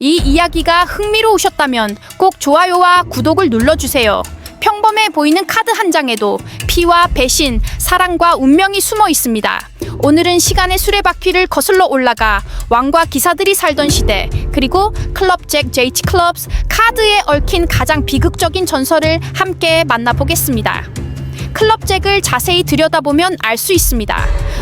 이 이야기가 흥미로우셨다면 꼭 좋아요와 구독을 눌러주세요. 평범해 보이는 카드 한 장에도 피와 배신, 사랑과 운명이 숨어 있습니다. 오늘은 시간의 수레바퀴를 거슬러 올라가 왕과 기사들이 살던 시대, 그리고 클럽잭 JT 클럽스 카드에 얽힌 가장 비극적인 전설을 함께 만나보겠습니다. 클럽잭을 자세히 들여다보면 알 수 있습니다.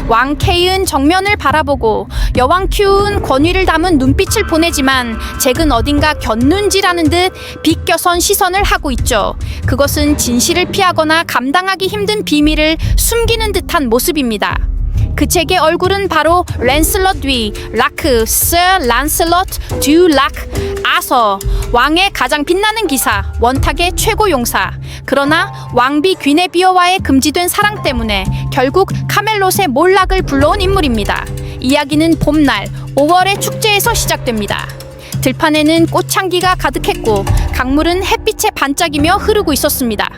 왕 케이은 정면을 바라보고 여왕 큐은 권위를 담은 눈빛을 보내지만 잭은 어딘가 곁눈질하는 듯 비껴선 시선을 하고 있죠. 그것은 진실을 피하거나 감당하기 힘든 비밀을 숨기는 듯한 모습입니다. 그 책의 얼굴은 바로 랜슬럿 뒤 라크 스 란슬럿 듀 라크 아서 왕의 가장 빛나는 기사 원탁의 최고 용사. 그러나 왕비 귀네비어와의 금지된 사랑 때문에 결국 카멜롯의 몰락을 불러온 인물입니다. 이야기는 봄날 5월의 축제에서 시작됩니다. 들판에는 꽃향기가 가득했고 강물은 햇빛에 반짝이며 흐르고 있었습니다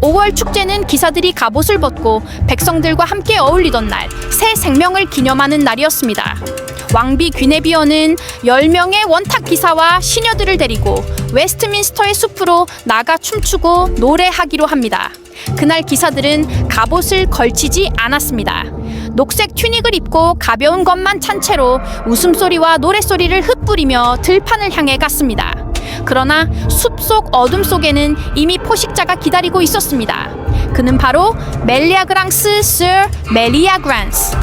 5월 축제는 기사들이 갑옷을 벗고 백성들과 함께 어울리던 날, 새 생명을 기념하는 날이었습니다. 왕비 귀네비어는 10명의 원탁 기사와 시녀들을 데리고 웨스트민스터의 숲으로 나가 춤추고 노래하기로 합니다. 그날 기사들은 갑옷을 걸치지 않았습니다. 녹색 튜닉을 입고 가벼운 것만 찬 채로 웃음소리와 노랫소리를 흩뿌리며 들판을 향해 갔습니다. 그러나 숲속 어둠 속에는 이미 포식자가 기다리고 있었습니다. 그는 바로 멜리아그랑스 스 멜리아그란스.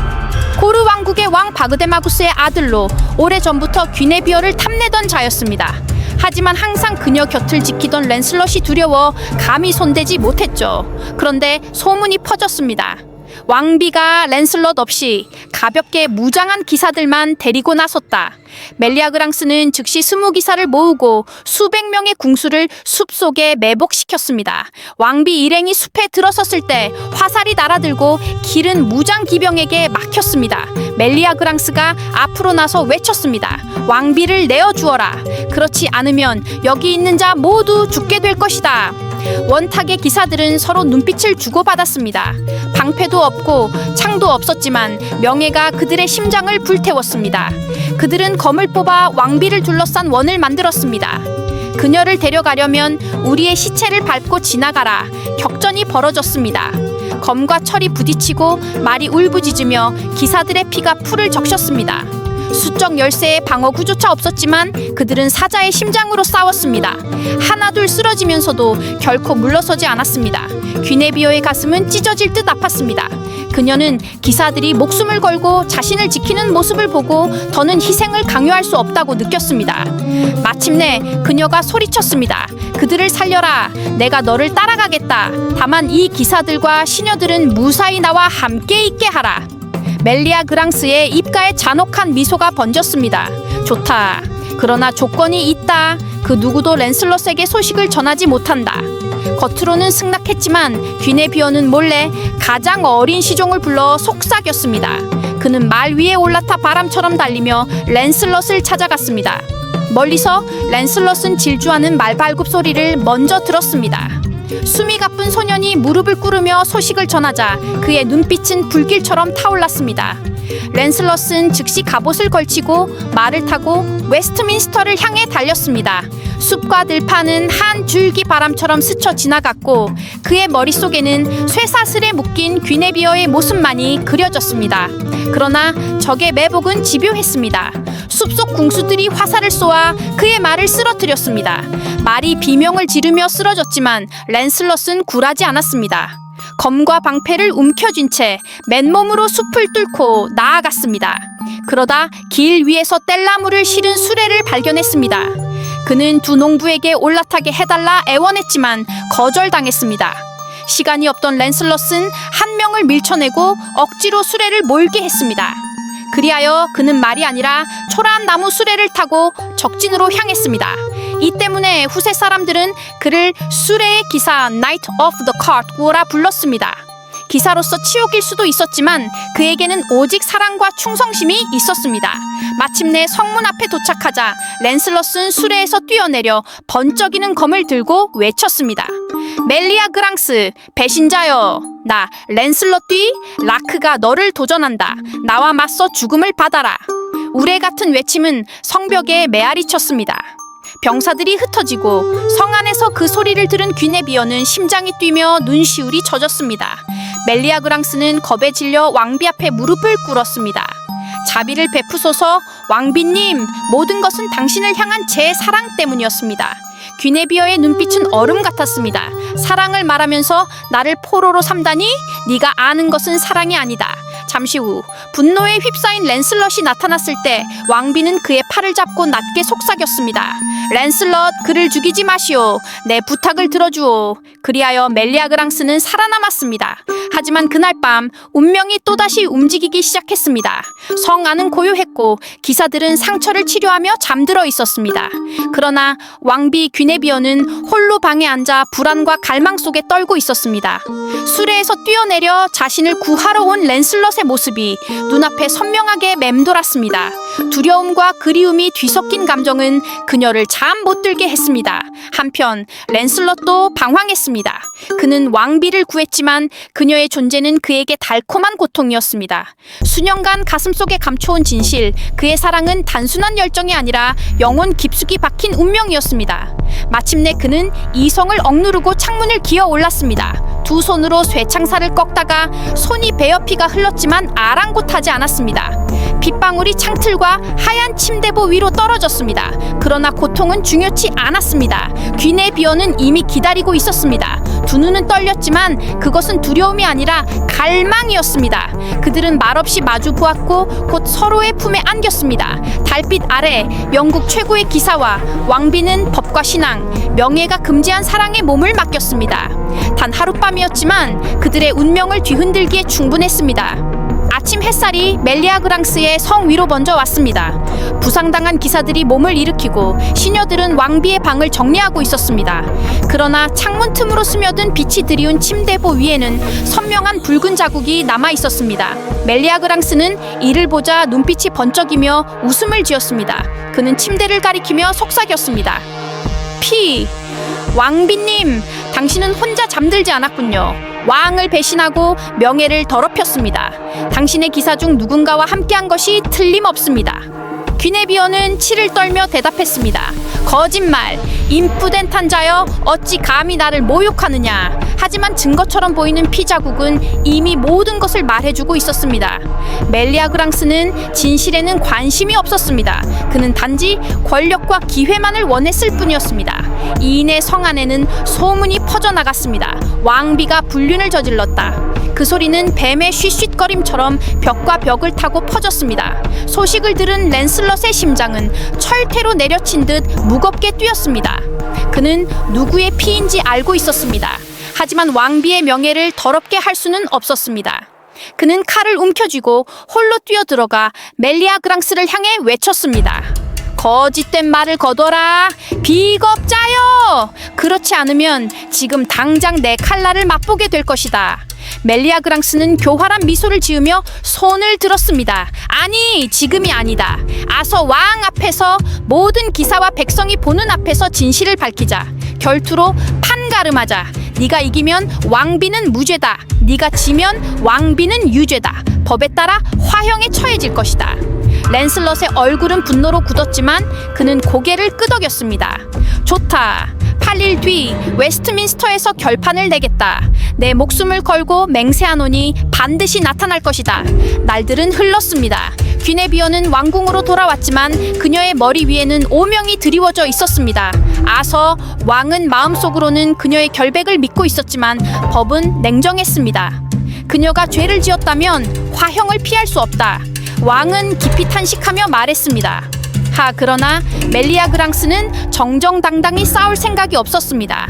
고르 왕국의 왕 바그데마구스의 아들로 오래전부터 귀네비어를 탐내던 자였습니다. 하지만 항상 그녀 곁을 지키던 랜슬럿이 두려워 감히 손대지 못했죠. 그런데 소문이 퍼졌습니다. 왕비가 랜슬럿 없이 가볍게 무장한 기사들만 데리고 나섰다. 멜리아그랑스는 즉시 스무 기사를 모으고 수백 명의 궁수를 숲속에 매복시켰습니다. 왕비 일행이 숲에 들어섰을 때 화살이 날아들고 길은 무장 기병에게 막혔습니다. 멜리아그랑스가 앞으로 나서 외쳤습니다. 왕비를 내어주어라. 그렇지 않으면 여기 있는 자 모두 죽게 될 것이다. 원탁의 기사들은 서로 눈빛을 주고받았습니다. 방패도 없고 창도 없었지만 명예가 그들의 심장을 불태웠습니다. 그들은 검을 뽑아 왕비를 둘러싼 원을 만들었습니다. 그녀를 데려가려면 우리의 시체를 밟고 지나가라. 격전이 벌어졌습니다. 검과 철이 부딪히고 말이 울부짖으며 기사들의 피가 풀을 적셨습니다. 수적 열세의 방어 구조차 없었지만 그들은 사자의 심장으로 싸웠습니다. 하나둘 쓰러지면서도 결코 물러서지 않았습니다. 귀네비어의 가슴은 찢어질 듯 아팠습니다. 그녀는 기사들이 목숨을 걸고 자신을 지키는 모습을 보고 더는 희생을 강요할 수 없다고 느꼈습니다. 마침내 그녀가 소리쳤습니다. 그들을 살려라. 내가 너를 따라가겠다. 다만 이 기사들과 시녀들은 무사히 나와 함께 있게 하라. 멜리아 그랑스의 입가에 잔혹한 미소가 번졌습니다. 좋다. 그러나 조건이 있다. 그 누구도 랜슬럿에게 소식을 전하지 못한다. 겉으로는 승낙했지만 귀네비어는 몰래 가장 어린 시종을 불러 속삭였습니다. 그는 말 위에 올라타 바람처럼 달리며 랜슬럿을 찾아갔습니다. 멀리서 랜슬럿은 질주하는 말발굽 소리를 먼저 들었습니다. 숨이 가쁜 소년이 무릎을 꿇으며 소식을 전하자 그의 눈빛은 불길처럼 타올랐습니다. 랜슬럿은 즉시 갑옷을 걸치고 말을 타고 웨스트민스터를 향해 달렸습니다. 숲과 들판은 한 줄기 바람처럼 스쳐 지나갔고 그의 머릿속에는 쇠사슬에 묶인 귀네비어의 모습만이 그려졌습니다. 그러나 적의 매복은 집요했습니다. 숲속 궁수들이 화살을 쏘아 그의 말을 쓰러뜨렸습니다. 말이 비명을 지르며 쓰러졌지만 랜슬럿은 굴하지 않았습니다. 검과 방패를 움켜쥔 채 맨몸으로 숲을 뚫고 나아갔습니다. 그러다 길 위에서 뗄나무를 실은 수레를 발견했습니다. 그는 두 농부에게 올라타게 해달라 애원했지만 거절당했습니다. 시간이 없던 랜슬럿은 한 명을 밀쳐내고 억지로 수레를 몰게 했습니다. 그리하여 그는 말이 아니라 초라한 나무 수레를 타고 적진으로 향했습니다. 이 때문에 후세 사람들은 그를 수레의 기사 Knight of the Cart고라 불렀습니다. 기사로서 치욕일 수도 있었지만 그에게는 오직 사랑과 충성심이 있었습니다. 마침내 성문 앞에 도착하자 랜슬럿은 수레에서 뛰어내려 번쩍이는 검을 들고 외쳤습니다. 멜리아 그랑스 배신자여 나 랜슬럿 뒤 라크가 너를 도전한다 나와 맞서 죽음을 받아라 우레 같은 외침은 성벽에 메아리 쳤습니다. 병사들이 흩어지고 성 안에서 그 소리를 들은 귀네비어는 심장이 뛰며 눈시울이 젖었습니다. 멜리아 그랑스는 겁에 질려 왕비 앞에 무릎을 꿇었습니다. 자비를 베푸소서 왕비님 모든 것은 당신을 향한 제 사랑 때문이었습니다. 귀네비어의 눈빛은 얼음 같았습니다. 사랑을 말하면서 나를 포로로 삼다니 네가 아는 것은 사랑이 아니다. 잠시 후 분노에 휩싸인 랜슬럿이 나타났을 때 왕비는 그의 팔을 잡고 낮게 속삭였습니다. 랜슬럿 그를 죽이지 마시오. 내 부탁을 들어주오. 그리하여 멜리아그랑스는 살아남았습니다. 하지만 그날 밤 운명이 또다시 움직이기 시작했습니다. 성 안은 고요했고 기사들은 상처를 치료하며 잠들어 있었습니다. 그러나 왕비 귀네비어는 홀로 방에 앉아 불안과 갈망 속에 떨고 있었습니다. 수레에서 뛰어내려 자신을 구하러 온 랜슬럿 의 모습이 눈앞에 선명하게 맴돌았습니다. 두려움과 그리움이 뒤섞인 감정은 그녀를 잠 못 들게 했습니다. 한편 랜슬럿도 방황했습니다. 그는 왕비를 구했지만 그녀의 존재는 그에게 달콤한 고통이었습니다. 수년간 가슴속에 감춰온 진실, 그의 사랑은 단순한 열정이 아니라 영혼 깊숙이 박힌 운명이었습니다. 마침내 그는 이성을 억누르고 창문을 기어 올랐습니다. 두 손으로 쇠창살을 꺾다가 손이 베어 피가 흘렀지만 아랑곳하지 않았습니다. 빗방울이 창틀과 하얀 침대보 위로 떨어졌습니다. 그러나 고통은 중요치 않았습니다. 귀내 비어는 이미 기다리고 있었습니다. 두 눈은 떨렸지만 그것은 두려움이 아니라 갈망이었습니다. 그들은 말없이 마주 보았고 곧 서로의 품에 안겼습니다. 달빛 아래 영국 최고의 기사와 왕비는 법과 신앙, 명예가 금지한 사랑의 몸을 맡겼습니다. 단 하룻밤이었지만 그들의 운명을 뒤흔들기에 충분했습니다. 아침 햇살이 멜리아그랑스의 성 위로 번져 왔습니다. 부상당한 기사들이 몸을 일으키고 시녀들은 왕비의 방을 정리하고 있었습니다. 그러나 창문 틈으로 스며든 빛이 드리운 침대보 위에는 선명한 붉은 자국이 남아 있었습니다. 멜리아그랑스는 이를 보자 눈빛이 번쩍이며 웃음을 지었습니다. 그는 침대를 가리키며 속삭였습니다. 피 왕비님, 당신은 혼자 잠들지 않았군요. 왕을 배신하고 명예를 더럽혔습니다. 당신의 기사 중 누군가와 함께한 것이 틀림없습니다. 귀네비어는 치를 떨며 대답했습니다. 거짓말, 인프덴 탄 자여 어찌 감히 나를 모욕하느냐. 하지만 증거처럼 보이는 피 자국은 이미 모든 것을 말해주고 있었습니다. 멜리아 그랑스는 진실에는 관심이 없었습니다. 그는 단지 권력과 기회만을 원했을 뿐이었습니다. 이인의 성 안에는 소문이 퍼져나갔습니다. 왕비가 불륜을 저질렀다. 그 소리는 뱀의 쉬쉿거림처럼 벽과 벽을 타고 퍼졌습니다. 소식을 들은 랜슬럿의 심장은 철퇴로 내려친 듯 무겁게 뛰었습니다. 그는 누구의 피인지 알고 있었습니다. 하지만 왕비의 명예를 더럽게 할 수는 없었습니다. 그는 칼을 움켜쥐고 홀로 뛰어들어가 멜리아 그랑스를 향해 외쳤습니다. 거짓된 말을 거둬라. 비겁자여! 그렇지 않으면 지금 당장 내 칼날을 맛보게 될 것이다. 멜리아 그랑스는 교활한 미소를 지으며 손을 들었습니다. 아니 지금이 아니다. 아서 왕 앞에서 모든 기사와 백성이 보는 앞에서 진실을 밝히자. 결투로 판 가름하자 네가 이기면 왕비는 무죄다 네가 지면 왕비는 유죄다 법에 따라 화형에 처해질 것이다 랜슬럿의 얼굴은 분노로 굳었지만 그는 고개를 끄덕였습니다. 좋다. 8일 뒤 웨스트민스터에서 결판을 내겠다. 내 목숨을 걸고 맹세하노니 반드시 나타날 것이다. 날들은 흘렀습니다. 귀네비어는 왕궁으로 돌아왔지만 그녀의 머리 위에는 오명이 드리워져 있었습니다. 아서 왕은 마음속으로는 그녀의 결백을 믿고 있었지만 법은 냉정했습니다. 그녀가 죄를 지었다면 화형을 피할 수 없다. 왕은 깊이 탄식하며 말했습니다. 하 그러나 멜리아 그랑스는 정정당당히 싸울 생각이 없었습니다.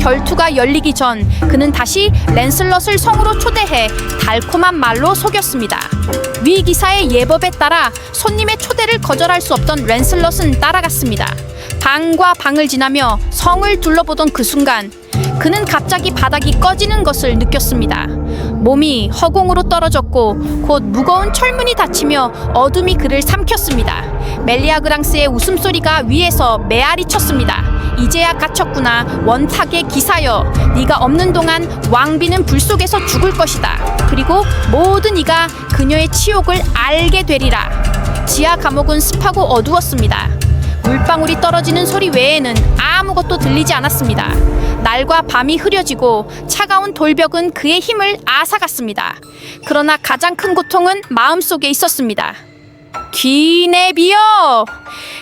결투가 열리기 전 그는 다시 랜슬럿을 성으로 초대해 달콤한 말로 속였습니다. 위 기사의 예법에 따라 손님의 초대를 거절할 수 없던 랜슬럿은 따라갔습니다. 방과 방을 지나며 성을 둘러보던 그 순간 그는 갑자기 바닥이 꺼지는 것을 느꼈습니다. 몸이 허공으로 떨어졌고 곧 무거운 철문이 닫히며 어둠이 그를 삼켰습니다. 멜리아 그랑스의 웃음소리가 위에서 메아리 쳤습니다. 이제야 갇혔구나 원탁의 기사여 네가 없는 동안 왕비는 불 속에서 죽을 것이다. 그리고 모든 이가 그녀의 치욕을 알게 되리라. 지하 감옥은 습하고 어두웠습니다. 물방울이 떨어지는 소리 외에는 아무것도 들리지 않았습니다. 날과 밤이 흐려지고 차가운 돌벽은 그의 힘을 앗아갔습니다. 그러나 가장 큰 고통은 마음속에 있었습니다. 귀내비여!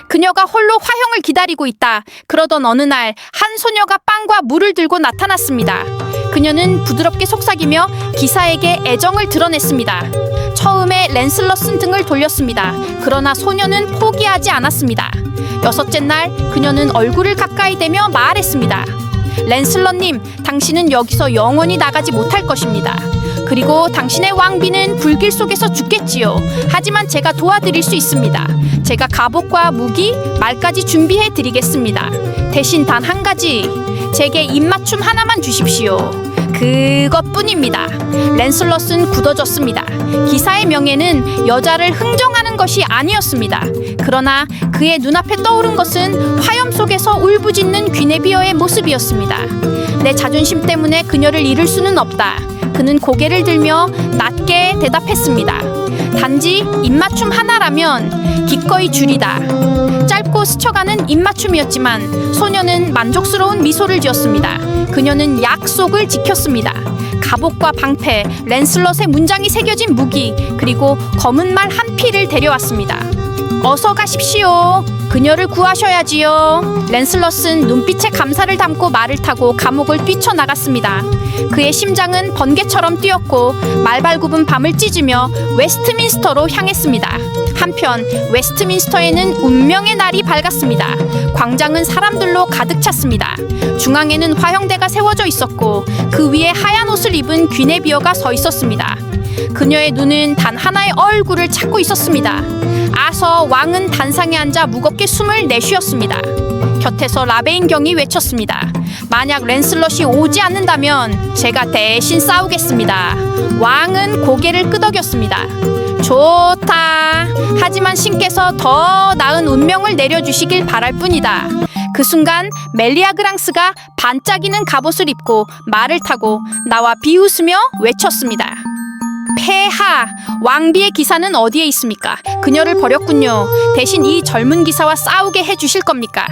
그녀가 홀로 화형을 기다리고 있다. 그러던 어느 날 한 소녀가 빵과 물을 들고 나타났습니다. 그녀는 부드럽게 속삭이며 기사에게 애정을 드러냈습니다. 처음에 랜슬럿은 등을 돌렸습니다. 그러나 소녀는 포기하지 않았습니다. 여섯째 날 그녀는 얼굴을 가까이 대며 말했습니다. 랜슬럿님, 당신은 여기서 영원히 나가지 못할 것입니다. 그리고 당신의 왕비는 불길 속에서 죽겠지요. 하지만 제가 도와드릴 수 있습니다. 제가 갑옷과 무기, 말까지 준비해 드리겠습니다. 대신 단 한 가지, 제게 입맞춤 하나만 주십시오. 그것뿐입니다. 랜슬럿은 굳어졌습니다. 기사의 명예는 여자를 흥정하는 것이 아니었습니다. 그러나 그의 눈앞에 떠오른 것은 화염 속에서 울부짖는 귀네비어의 모습이었습니다. 내 자존심 때문에 그녀를 잃을 수는 없다. 그는 고개를 들며 낮게 대답했습니다. 단지 입맞춤 하나라면 기꺼이 줄이다. 짧고 스쳐가는 입맞춤이었지만 소녀는 만족스러운 미소를 지었습니다. 그녀는 약속을 지켰습니다. 갑옷과 방패, 랜슬럿의 문장이 새겨진 무기, 그리고 검은 말 한 피를 데려왔습니다. 어서 가십시오. 그녀를 구하셔야지요. 랜슬럿은 눈빛에 감사를 담고 말을 타고 감옥을 뛰쳐나갔습니다. 그의 심장은 번개처럼 뛰었고 말발굽은 밤을 찢으며 웨스트민스터로 향했습니다. 한편 웨스트민스터에는 운명의 날이 밝았습니다. 광장은 사람들로 가득 찼습니다. 중앙에는 화형대가 세워져 있었고 그 위에 하얀 옷을 입은 귀네비어가 서 있었습니다. 그녀의 눈은 단 하나의 얼굴을 찾고 있었습니다. 아서 왕은 단상에 앉아 무겁게 숨을 내쉬었습니다. 곁에서 라베인 경이 외쳤습니다. 만약 랜슬럿이 오지 않는다면 제가 대신 싸우겠습니다. 왕은 고개를 끄덕였습니다. 좋다. 하지만 신께서 더 나은 운명을 내려주시길 바랄 뿐이다. 그 순간 멜리아 그랑스가 반짝이는 갑옷을 입고 말을 타고 나와 비웃으며 외쳤습니다. 폐하 왕비의 기사는 어디에 있습니까? 그녀를 버렸군요. 대신 이 젊은 기사와 싸우게 해주실 겁니까?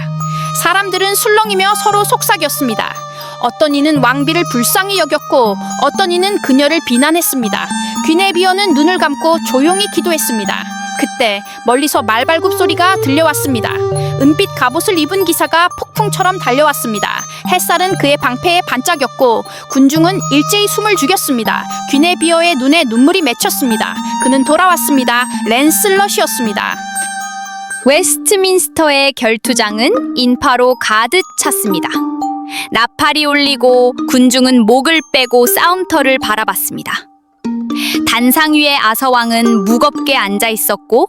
사람들은 술렁이며 서로 속삭였습니다. 어떤 이는 왕비를 불쌍히 여겼고 어떤 이는 그녀를 비난했습니다. 귀네비어는 눈을 감고 조용히 기도했습니다. 그때 멀리서 말발굽 소리가 들려왔습니다. 은빛 갑옷을 입은 기사가 폭풍처럼 달려왔습니다. 햇살은 그의 방패에 반짝였고 군중은 일제히 숨을 죽였습니다. 귀네비어의 눈에 눈물이 맺혔습니다. 그는 돌아왔습니다. 랜슬럿이었습니다. 웨스트민스터의 결투장은 인파로 가득 찼습니다. 나팔이 울리고 군중은 목을 빼고 싸움터를 바라봤습니다. 단상 위에 아서왕은 무겁게 앉아 있었고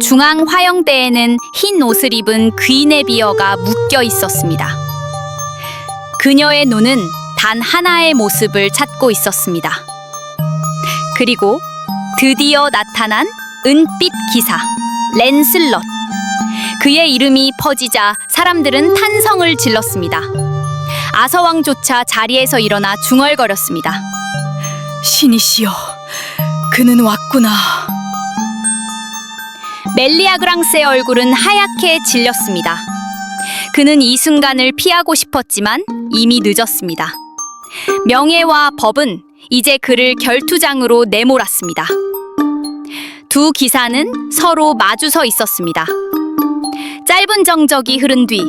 중앙 화영대에는 흰 옷을 입은 귀네비어가 묶여 있었습니다. 그녀의 눈은 단 하나의 모습을 찾고 있었습니다. 그리고 드디어 나타난 은빛 기사 랜슬럿. 그의 이름이 퍼지자 사람들은 탄성을 질렀습니다. 아서왕조차 자리에서 일어나 중얼거렸습니다. 신이시여, 그는 왔구나. 멜리아 그랑스의 얼굴은 하얗게 질렸습니다. 그는 이 순간을 피하고 싶었지만 이미 늦었습니다. 명예와 법은 이제 그를 결투장으로 내몰았습니다. 두 기사는 서로 마주서 있었습니다. 짧은 정적이 흐른 뒤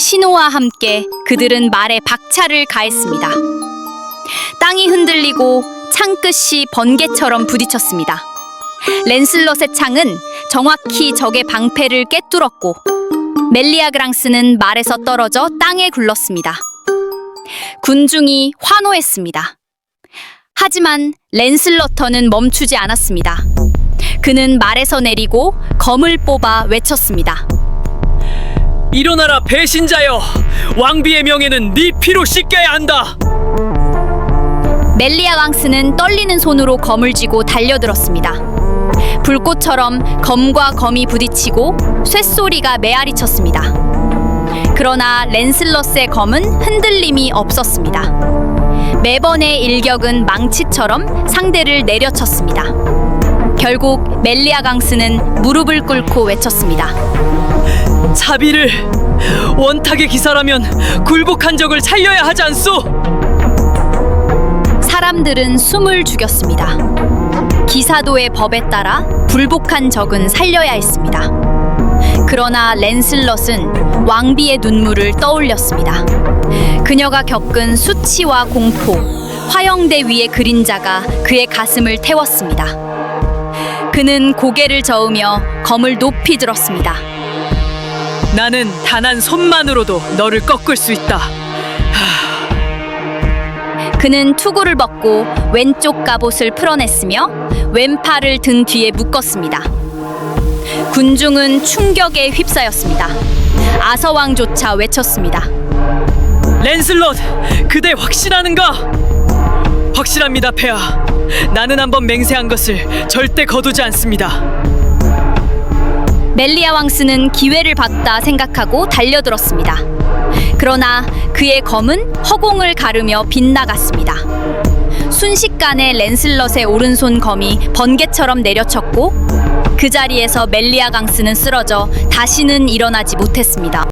신호와 함께 그들은 말에 박차를 가했습니다. 땅이 흔들리고 창끝이 번개처럼 부딪혔습니다. 랜슬럿의 창은 정확히 적의 방패를 꿰뚫었고 멜리아그랑스는 말에서 떨어져 땅에 굴렀습니다. 군중이 환호했습니다. 하지만 랜슬러터는 멈추지 않았습니다. 그는 말에서 내리고 검을 뽑아 외쳤습니다. 일어나라 배신자여 왕비의 명예는 네 피로 씻겨야 한다 멜리아강스는 떨리는 손으로 검을 쥐고 달려들었습니다. 불꽃처럼 검과 검이 부딪히고 쇳소리가 메아리 쳤습니다. 그러나 랜슬러스의 검은 흔들림이 없었습니다. 매번의 일격은 망치처럼 상대를 내려쳤습니다. 결국 멜리아 강스는 무릎을 꿇고 외쳤습니다. 자비를 원탁의 기사라면 굴복한 적을 살려야 하지 않소? 사람들은 숨을 죽였습니다. 기사도의 법에 따라 불복한 적은 살려야 했습니다. 그러나 랜슬럿은 왕비의 눈물을 떠올렸습니다. 그녀가 겪은 수치와 공포, 화영대 위의 그림자가 그의 가슴을 태웠습니다. 그는 고개를 저으며 검을 높이 들었습니다. 나는 단 한 손만으로도 너를 꺾을 수 있다. 그는 투구를 벗고 왼쪽 갑옷을 풀어냈으며 왼팔을 등 뒤에 묶었습니다. 군중은 충격에 휩싸였습니다. 아서왕조차 외쳤습니다. 랜슬롯, 그대 확실하는가? 확실합니다, 폐하. 나는 한번 맹세한 것을 절대 거두지 않습니다. 멜리아 왕스는 기회를 봤다 생각하고 달려들었습니다. 그러나 그의 검은 허공을 가르며 빗나갔습니다. 순식간에 랜슬럿의 오른손 검이 번개처럼 내려쳤고 그 자리에서 멜리아 강스는 쓰러져 다시는 일어나지 못했습니다.